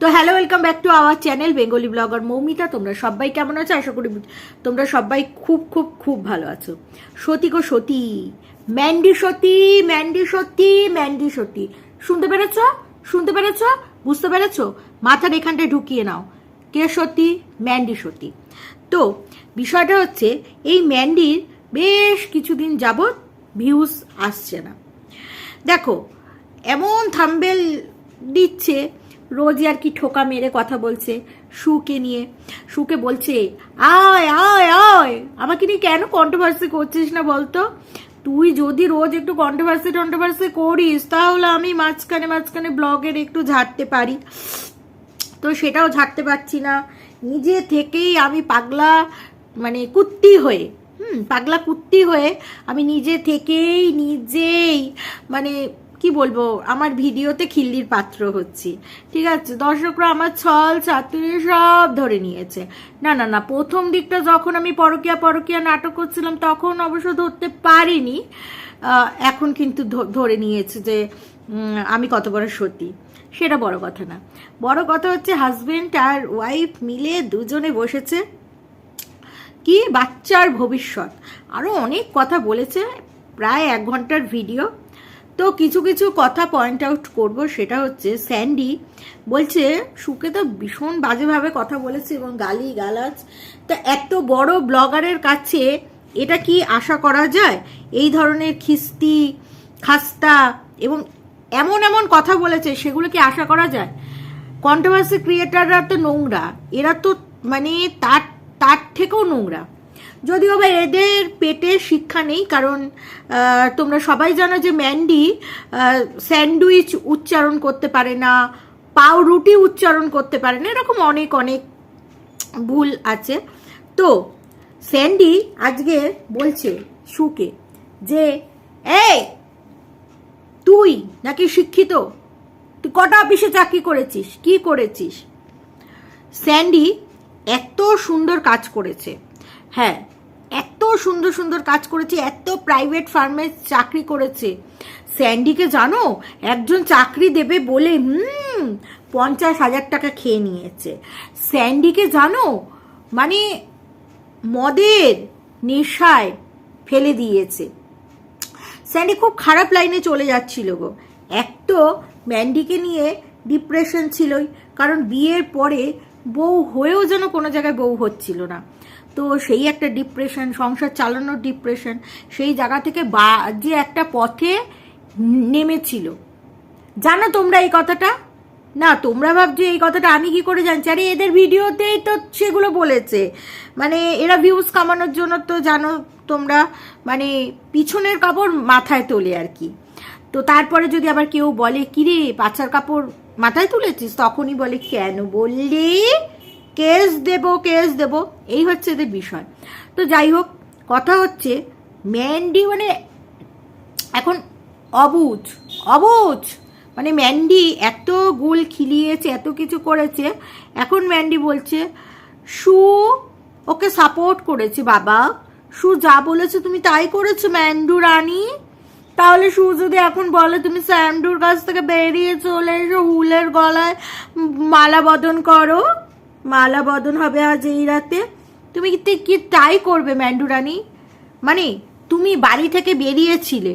তো hello welcome back to our channel Bengali blogger Moumita তোমরা সবাই কেমন আছো? আশা করি তোমরা সবাই খুব খুব খুব ভালো আছো। সতী গো সতী ম্যান্ডি সতী ম্যান্ডি সতী ম্যান্ডি সতী। শুনতে পেরেছ? শুনতে পেরেছ? বুঝতে পেরেছ? মাথার এখানটায় ঢুকিয়ে নাও। কে সতী? ম্যান্ডি সতী। তো বিষয়টা হচ্ছে, এই ম্যান্ডির বেশ কিছুদিন যাবৎ ভিউজ আসছে না। দেখো, এমন থাম্বেল দিচ্ছে রোজ আর কি ঠোকা মেরে কথা বলছে সুকে নিয়ে। সুকে বলছে, আয় আয় আয়, আমাকে নিয়ে কেন কন্ট্রোভার্সি করছিস না বলতো? তুই যদি রোজ একটু কন্ট্রোভার্সি টন্ট্রোভার্সি করিস, তাহলে আমি মাঝখানে মাঝখানে ব্লগের একটু ঝাড়তে পারি। তো সেটাও ঝাড়তে পারছি না। নিজে থেকেই আমি পাগলা মানে কুত্তি হয়ে, হুম, পাগলা কুত্তি হয়ে আমি নিজে থেকেই, নিজেই মানে কি বলব, আমার ভিডিওতে খিল্লির পাত্র হচ্ছি। ঠিক আছে, দর্শকরা আমার ছল, ছাত্রী সব ধরে নিয়েছে। না না না, প্রথম দিকটা যখন আমি পরকিয়া পরকিয়া নাটক করছিলাম, তখন অবশ্য ধরতে পারিনি। এখন কিন্তু ধরে নিয়েছে যে আমি কত বড় সত্যি সেটা বড় কথা না। বড় কথা হচ্ছে হাজবেন্ড আর ওয়াইফ মিলে দুজনে বসেছে। কি বাচ্চার ভবিষ্যৎ। আরও অনেক কথা বলেছে, প্রায় এক ঘণ্টার ভিডিও তো কিছু কিছু কথা পয়েন্ট আউট করব, সেটা হচ্ছে স্যান্ডি বলছে, সুকে তো ভীষণ বাজেভাবে কথা বলেছে এবং গালি গালাজ তা এত বড় ব্লগারের কাছে এটা কি আশা করা যায়? এই ধরনের খিস্তি, খাস্তা এবং এমন এমন কথা বলেছে, সেগুলো কি আশা করা যায়? কন্ট্রোভার্সি ক্রিয়েটাররা তো নোংরা। এরা তো মানে তার তার থেকেও নোংরা। যদিও বা এদের পেটে শিক্ষা নেই, কারণ তোমরা সবাই জানো যে ম্যান্ডি স্যান্ডউইচ উচ্চারণ করতে পারে না, পাউরুটি উচ্চারণ করতে পারে না, এরকম অনেক অনেক ভুল আছে। তো, স্যান্ডি আজকে বলছে সুকে যে, এই, তুই নাকি শিক্ষিত? তুই কটা অফিসে চাকরি করেছিস? কি করেছিস? স্যান্ডি এত সুন্দর কাজ করেছে। হ্যাঁ এত সুন্দর সুন্দর কাজ করেছে, এত প্রাইভেট ফার্মে চাকরি করেছে। স্যান্ডিকে জানো, একজন চাকরি দেবে বলে, হুম, পঞ্চাশ হাজার টাকা খেয়ে নিয়েছে। স্যান্ডিকে জানো মানে মদের নেশায় ফেলে দিয়েছে। স্যান্ডি খুব খারাপ লাইনে চলে যাচ্ছিল গো। এক তো ম্যান্ডিকে নিয়ে ডিপ্রেশন ছিলই, কারণ বিয়ের পরে বউ হয়েও যেন কোনো জায়গায় বউ হচ্ছিল না। তো সেই একটা ডিপ্রেশন সংসার চালানোর ডিপ্রেশন সেই জায়গা থেকে বা, যে একটা পথে নেমেছিল। জানো তোমরা এই কথাটা? না, তোমরা ভাবছ এই কথাটা আমি কি করে জানছি? আরে এদের ভিডিওতেই তো সেগুলো বলেছে। মানে এরা ভিউজ কামানোর জন্য তো জানো তোমরা মানে পিছনের কাপড় মাথায় তোলে আর কি। তো তারপরে যদি আবার কেউ বলে, কিরে, পাছার কাপড় মাথায় তুলেছিস? তখনই বলে, কেন বললি? কেস দেব কেস দেব। এই হচ্ছে এদের বিষয়। তো যাই হোক, কথা হচ্ছে, ম্যান্ডি মানে এখন অবুঝ অবুঝ মানে ম্যান্ডি এত গুল খিলিয়েছে, এত কিছু করেছে। এখন ম্যান্ডি বলছে, সু ওকে সাপোর্ট করেছে, বাবা। সু যা বলেছে তুমি তাই করেছ, ম্যান্ডু রানী। তাহলে সু যদি এখন বলে, তুমি স্যান্ডুর কাছ থেকে বেরিয়ে চলে এসো, হুলের গলায় মালা বদন করো। মালা বদন হবে আজ এই রাতে। তুমি কি তাই করবে ম্যান্ডুরানি মানে তুমি বাড়ি থেকে বেরিয়েছিলে।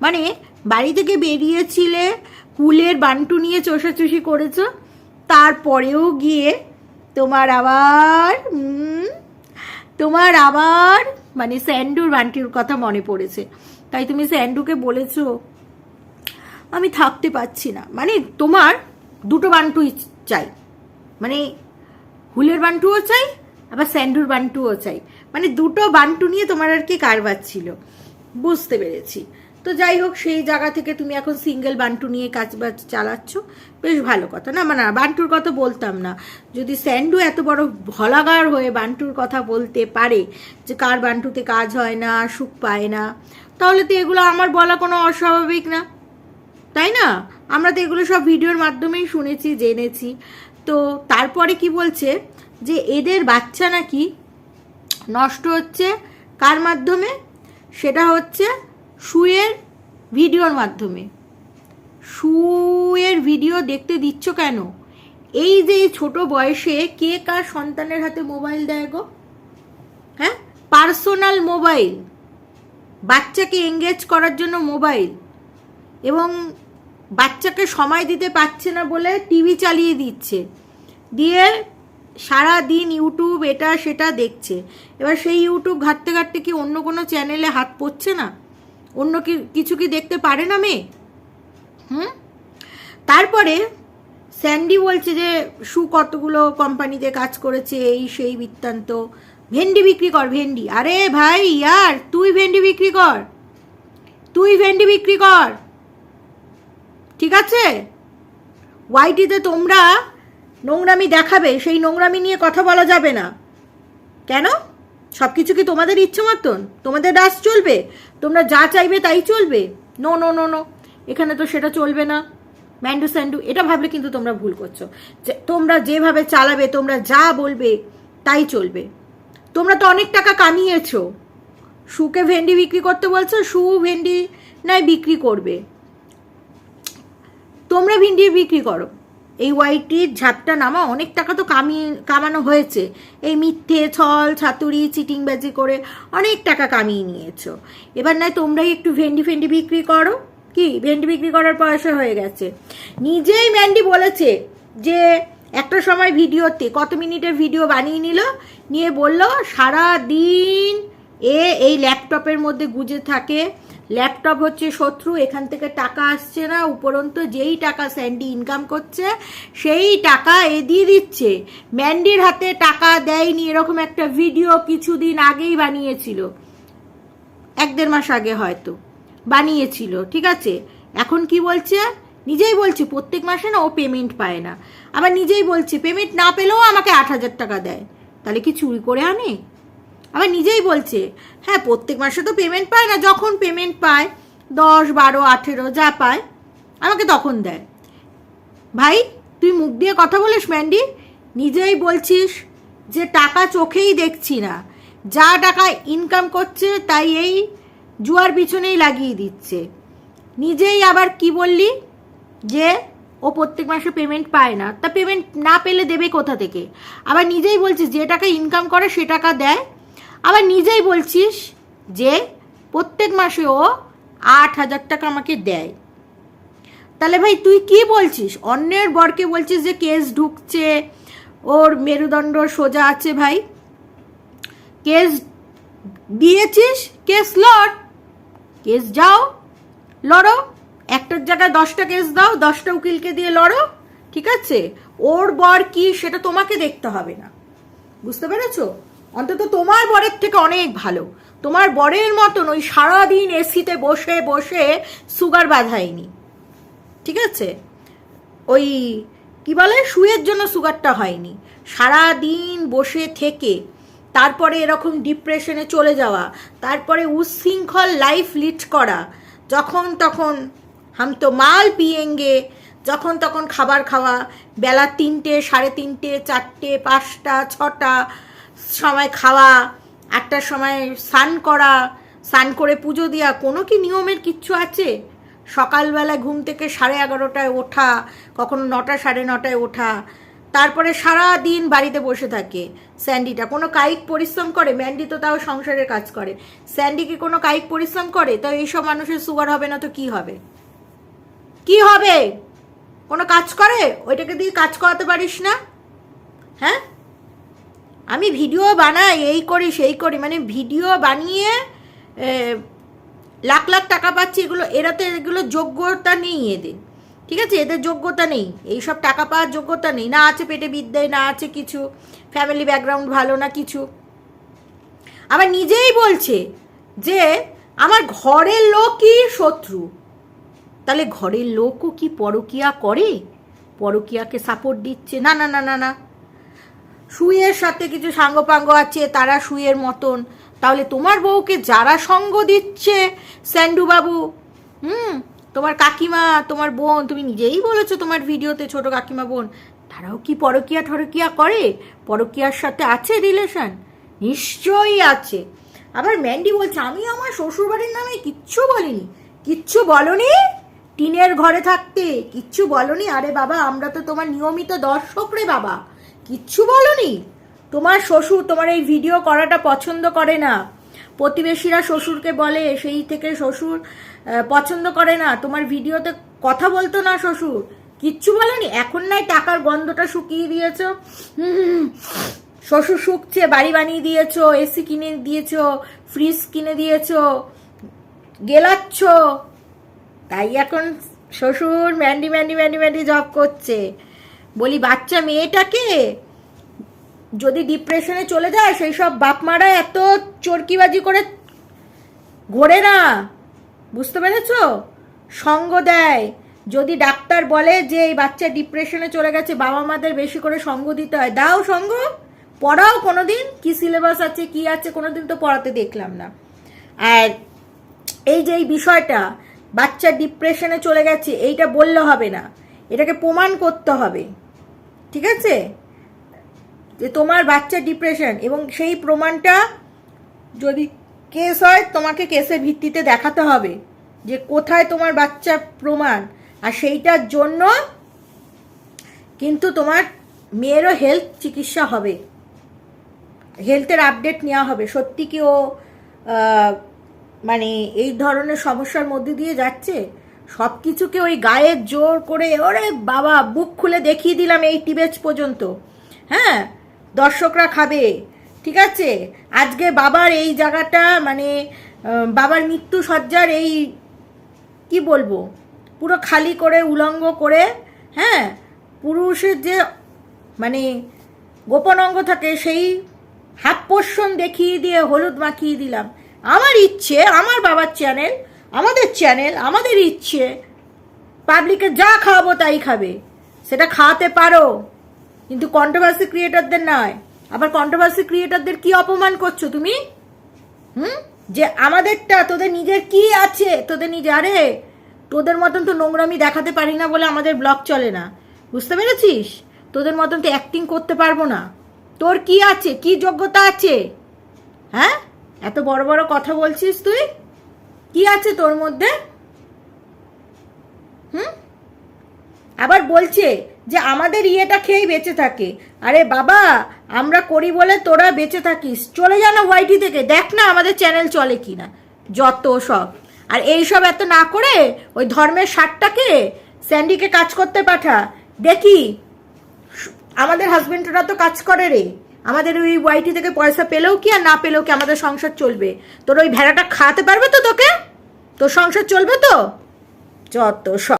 মানে বাড়ি থেকে বেরিয়েছিলে, কুলের বান্টু নিয়ে চষাচষি করেছ, তারপরেও গিয়ে তোমার আবার তোমার আবার মানে স্যান্ডুর বান্টির কথা মনে পড়েছে। তাই তুমি স্যান্ডুকে বলেছ, আমি থাকতে পারছি না। মানে তোমার দুটো বান্টুই চাই। মানে হুলের বান্টুও চাই, আবার স্যান্ডুর বান্টুও চাই। মানে দুটো বান্টু নিয়ে তোমার আর কি কারবার ছিল। বুঝতে পেরেছি। তো যাই হোক, সেই জায়গা থেকে তুমি এখন সিঙ্গেল বান্টু নিয়ে কাজ বাজ চালাচ্ছ। বেশ ভালো কথা। না মানে বান্টুর কথা বলতাম না। যদি স্যান্ডু এত বড় ভলাগার হয়ে বান্টুর কথা বলতে পারে যে কার বান্টুতে কাজ হয় না, সুখ পায় না, তাহলে তো এগুলো আমার বলা কোনো অস্বাভাবিক না। তাই না? আমরা তো এগুলো সব ভিডিওর মাধ্যমেই শুনেছি, জেনেছি। তো তারপরে কি বলছে? যে এদের বাচ্চা নাকি নষ্ট হচ্ছে। কার মাধ্যমে? সেটা হচ্ছে শুয়ের ভিডিওর মাধ্যমে। শুয়ের ভিডিও দেখতে দিচ্ছ কেন? এই যে ছোট বয়সে কে কার সন্তানের হাতে মোবাইল দেয় গো? হ্যাঁ? Personal mobile. বাচ্চাকে এঙ্গেজ করার জন্য মোবাইল। এবং বাচ্চাকে সময় দিতে পারছে না বলে টিভি চালিয়ে দিচ্ছে। দিয়ে সারা দিন ইউটিউব এটা সেটা দেখছে। এবার সেই ইউটিউব ঘাটতে ঘাটতে কি অন্য কোনো চ্যানেলে হাত পড়ছে না? অন্য কি, কিছু কি দেখতে পারে না মেয়ে? হুম? তারপরে স্যান্ডি বলছে যে শু কতগুলো কোম্পানিতে কাজ করেছে, এই সেই বৃত্তান্ত। ভেন্ডি বিক্রি কর, ভেন্ডি। আরে ভাই, ইয়ার, তুই ভেন্ডি বিক্রি কর। তুই ভেন্ডি বিক্রি কর। ঠিক আছে? ওয়াইটিতে তোমরা নোংরামি দেখাবে, সেই নোংরামি নিয়ে কথা বলা যাবে না। কেন? সব কিছু কি তোমাদের ইচ্ছে মতন তোমাদের রাস চলবে? তোমরা যা চাইবে তাই চলবে? নো নো নো নো এখানে তো সেটা চলবে না। ম্যান্ডু স্যান্ডু এটা ভাবলে কিন্তু তোমরা ভুল করছ। তোমরা যেভাবে চালাবে, তোমরা যা বলবে তাই চলবে। তোমরা তো অনেক টাকা কামিয়েছো। শুকে ভেন্ডি বিক্রি করতে বলছো শু ভেন্ডি নয় বিক্রি করবে। তোমরা ভিন্ডি বিক্রি করো। এই ওয়াইটির ঝাপটা নামা অনেক টাকা তো কামিয়ে কামানো হয়েছে। এই মিথ্যে, ছল, ছাতুরি, চিটিংবাজি করে অনেক টাকা কামিয়ে নিয়েছো। এবার নয় তোমরাই একটু ভেন্ডি ফেন্ডি বিক্রি করো। কি? ভেন্ডি বিক্রি করার পয়সা হয়ে গেছে। নিজেই ম্যান্ডি বলেছে যে, একটা সময় ভিডিওতে, কত মিনিটের ভিডিও বানিয়ে নিল, নিয়ে বলল সারা দিন এ, এই ল্যাপটপের মধ্যে গুজে থাকে ল্যাপটপ হচ্ছে শত্রু, এখান থেকে টাকা আসছে না, উপরন্ত যেই টাকা স্যান্ডি ইনকাম করছে, সেই টাকা এ দিয়ে দিচ্ছে। ম্যান্ডির হাতে টাকা দেয়নি, এরকম একটা ভিডিও কিছুদিন আগেই বানিয়েছিল। এক দেড় মাস আগে হয়তো বানিয়েছিল, ঠিক আছে? এখন কি বলছে? নিজেই বলছে, প্রত্যেক মাসে না ও পেমেন্ট পায় না। আবার নিজেই বলছে পেমেন্ট না পেলেও আমাকে আট হাজার টাকা দেয়। তাহলে কি চুরি করে আনে? আবার নিজেই বলছে হ্যাঁ প্রত্যেক মাসে তো পেমেন্ট পায় না, যখন পেমেন্ট পায়, দশ, বারো, আঠেরো, যা পায়, আমাকে তখন দেয়। ভাই, তুই মুখ দিয়ে কথা বলিস, ম্যান্ডি? নিজেই বলছিস যে টাকা চোখেই দেখছি না। যা টাকা ইনকাম করছে, তাই এই জুয়ার পিছনেই লাগিয়ে দিচ্ছে। নিজেই আবার কি বললি? যে ও প্রত্যেক মাসে পেমেন্ট পায় না, তা পেমেন্ট না পেলে দেবে কোথা থেকে? আবার নিজেই বলছিস যে টাকা ইনকাম করে, সে টাকা দেয় আবার নিজেই বলছিস যে প্রত্যেক মাসে ও আট হাজার টাকা আমাকে দেয়। তাহলে ভাই তুই কি বলছিস? অন্যের বরকে বলছিস যে কেস ঢুকছে, ওর মেরুদণ্ড সোজা আছে ভাই। কেস দিয়েছিস? কেস লড়। কেস যাও, লড়ো। একটার জায়গায় দশটা কেস দাও, দশটা উকিলকে দিয়ে লড়ো, ঠিক আছে? ওর বর কি সেটা তোমাকে দেখতে হবে না। বুঝতে পেরেছ? অন্তত তোমার বরের থেকে অনেক ভালো। তোমার বরের মতন ওই সারাদিন এসিতে বসে বসে সুগার বাঁধায়নি। ঠিক আছে? ওই, কি বলে, শুয়ের জন্য সুগারটা হয়নি। সারা দিন বসে থেকে, তারপরে এরকম ডিপ্রেশনে চলে যাওয়া, তারপরে উচ্ছৃঙ্খল লাইফ লিড করা, যখন তখন হাম তো মাল পিয়েঙ্গে, যখন তখন খাবার খাওয়া, বেলা তিনটে, সাড়ে তিনটে, চারটে, পাঁচটা, ছটা সময় খাওয়া আটটার সময় স্নান করা, স্নান করে পুজো দেওয়া কোনো কি নিয়মের কিচ্ছু আছে? সকালবেলা ঘুম থেকে সাড়ে এগারোটায় ওঠা, কখনো নটা সাড়ে নটায় ওঠা, তারপরে সারা দিন বাড়িতে বসে থাকে। স্যান্ডিটা কোনো কায়িক পরিশ্রম করে? ম্যান্ডি তো তাও সংসারের কাজ করে। স্যান্ডি কি কোনো কায়িক পরিশ্রম করে? তো এইসব মানুষের সুগার হবে না তো কি হবে? কি হবে? কোনো কাজ করে? ওইটাকে দিয়ে কাজ করাতে পারিস না? হ্যাঁ? আমি ভিডিও বানাই, এই করি, সেই করি। মানে ভিডিও বানিয়ে লাখ লাখ টাকা পাচ্ছি, এগুলো এরা তো এগুলো যোগ্যতা নেই এদের। ঠিক আছে? এদের যোগ্যতা নেই। এইসব টাকা পাওয়ার যোগ্যতা নেই। না আছে পেটে বিদ্যায় না আছে কিছু। ফ্যামিলি ব্যাকগ্রাউন্ড ভালো, না কিছু। আবার নিজেই বলছে যে, আমার ঘরের লোকই শত্রু। তাহলে ঘরের লোকও কি পরকিয়া করে? পরকিয়াকে সাপোর্ট দিচ্ছে? না না না না না। শুয়ের সাথে কিছু সাঙ্গপাঙ্গ আছে, তারা শুয়ের মতন। তাহলে তোমার বউকে যারা সঙ্গ দিচ্ছে স্যান্ডু বাবু হুম, তোমার কাকিমা, তোমার বোন, তুমি নিজেই বলেছ তোমার ভিডিওতে ছোট কাকিমা বোন, তারাও কি পরকিয়া ঠরকিয়া করে? পরকিয়ার সাথে আছে রিলেশন? নিশ্চয়ই আছে। আবার ম্যান্ডি বলছে, আমি আমার শ্বশুরবাড়ির নামে কিচ্ছু বলিনি। কিচ্ছু বলনি? টিনের ঘরে থাকতে। কিচ্ছু বলনি? আরে বাবা, আমরা তো তোমার নিয়মিত দর্শক রে বাবা। কিচ্ছু বলনি? তোমার শ্বশুর, তোমার এই ভিডিও করাটা পছন্দ করে না। প্রতিবেশীরা শ্বশুরকে বলে, সেই থেকে শ্বশুর পছন্দ করে না। তোমার ভিডিওতে কথা বলতো না শ্বশুর। কিচ্ছু বলেনি? এখন নাই টাকার গন্ধটা শুকিয়ে দিয়েছ? শ্বশুর শুকছে, বাড়ি বানিয়ে দিয়েছ এসি কিনে দিয়েছ ফ্রিজ কিনে দিয়েছ, গেলাচ্ছ। তাই এখন শ্বশুর Mandy Mandy Mandy Mandy job করছে। বলি, বাচ্চা মেয়েটাকে যদি ডিপ্রেশনে চলে যায়, সেই সব বাপ মারা এত চরকিবাজি করে ঘোরে না। বুঝতে পেরেছ? সঙ্গ দেয়। যদি ডাক্তার বলে যে এই বাচ্চা ডিপ্রেশনে চলে গেছে, বাবা মাদের বেশি করে সঙ্গ দিতে হয়, দাও সঙ্গ, পড়াও কোনোদিন, কি সিলেবাস আছে, কি আছে, কোনোদিন তো পড়াতে দেখলাম না। আর এই যে এই বিষয়টা, বাচ্চা ডিপ্রেশনে চলে গেছে, এইটা বললে হবে না। এটাকে প্রমাণ করতে হবে। ঠিক আছে? যে তোমার বাচ্চা ডিপ্রেশন এবং সেই প্রমাণটা যদি কেস হয়, তোমাকে কেসের ভিত্তিতে দেখাতে হবে যে কোথায় তোমার বাচ্চা প্রমাণ। আর সেইটার জন্য কিন্তু তোমার মেয়েরও হেলথ চিকিৎসা হবে। হেলথের আপডেট নেওয়া হবে। সত্যি কি ও মানে এই ধরনের সমস্যার মধ্যে দিয়ে যাচ্ছে? সব কিছুকে ওই গায়ে জোর করে ওরে বাবা, বুক খুলে দেখিয়ে দিলাম এই টিবেজ পর্যন্ত। হ্যাঁ দর্শকরা খাবে, ঠিক আছে? আজকে বাবার এই জায়গাটা মানে বাবার মৃত্যু সজ্জার এই, কি বলব, পুরো খালি করে, উলঙ্গ করে হ্যাঁ পুরুষের যে মানে গোপন অঙ্গ থাকে, সেই হাফ পোষণ দেখিয়ে দিয়ে, হলুদ মাখিয়ে দিলাম। আমার ইচ্ছে, আমার বাবার চ্যানেল আমাদের চ্যানেল আমাদের ইচ্ছে। পাবলিকে যা খাওয়াবো তাই খাবে। সেটা খাওয়াতে পারো। কিন্তু কন্ট্রোভার্সি ক্রিয়েটারদের নয়। আবার কন্ট্রোভার্সি ক্রিয়েটারদের কি অপমান করছ তুমি? হুম? যে আমাদেরটা, তোদের নিজের কি আছে? তোদের নিজে, আরে, তোদের মতন তো নোংরামি দেখাতে পারি না বলে আমাদের ব্লগ চলে না। বুঝতে পেরেছিস? তোদের মতন তো অ্যাক্টিং করতে পারব না। তোর কি আছে? কি যোগ্যতা আছে? হ্যাঁ? এত বড় বড় কথা বলছিস তুই? কি আছে তোর মধ্যে? হুম? আবার বলছে যে আমাদের ইয়েটা খেয়েই বেঁচে থাকে। আরে বাবা, আমরা করি বলে তোরা বেঁচে থাকিস। চলে যা না হোয়াইটি থেকে। দেখ না আমাদের চ্যানেল চলে কি না যত সব। আর এই সব এত না করে ওই ধর্মের সারটাকে স্যান্ডিকে কাজ করতে পাঠা। দেখি, আমাদের হাজবেন্ডরা তো কাজ করে রে। আমাদের ওই ওয়াইটি থেকে পয়সা পেলেও কি আর না পেলেও কি আমাদের সংসার চলবে? তোর ওই ভেড়াটা খাওয়াতে পারবে তো তোকে? তোর সংসার চলবে তো? যত সব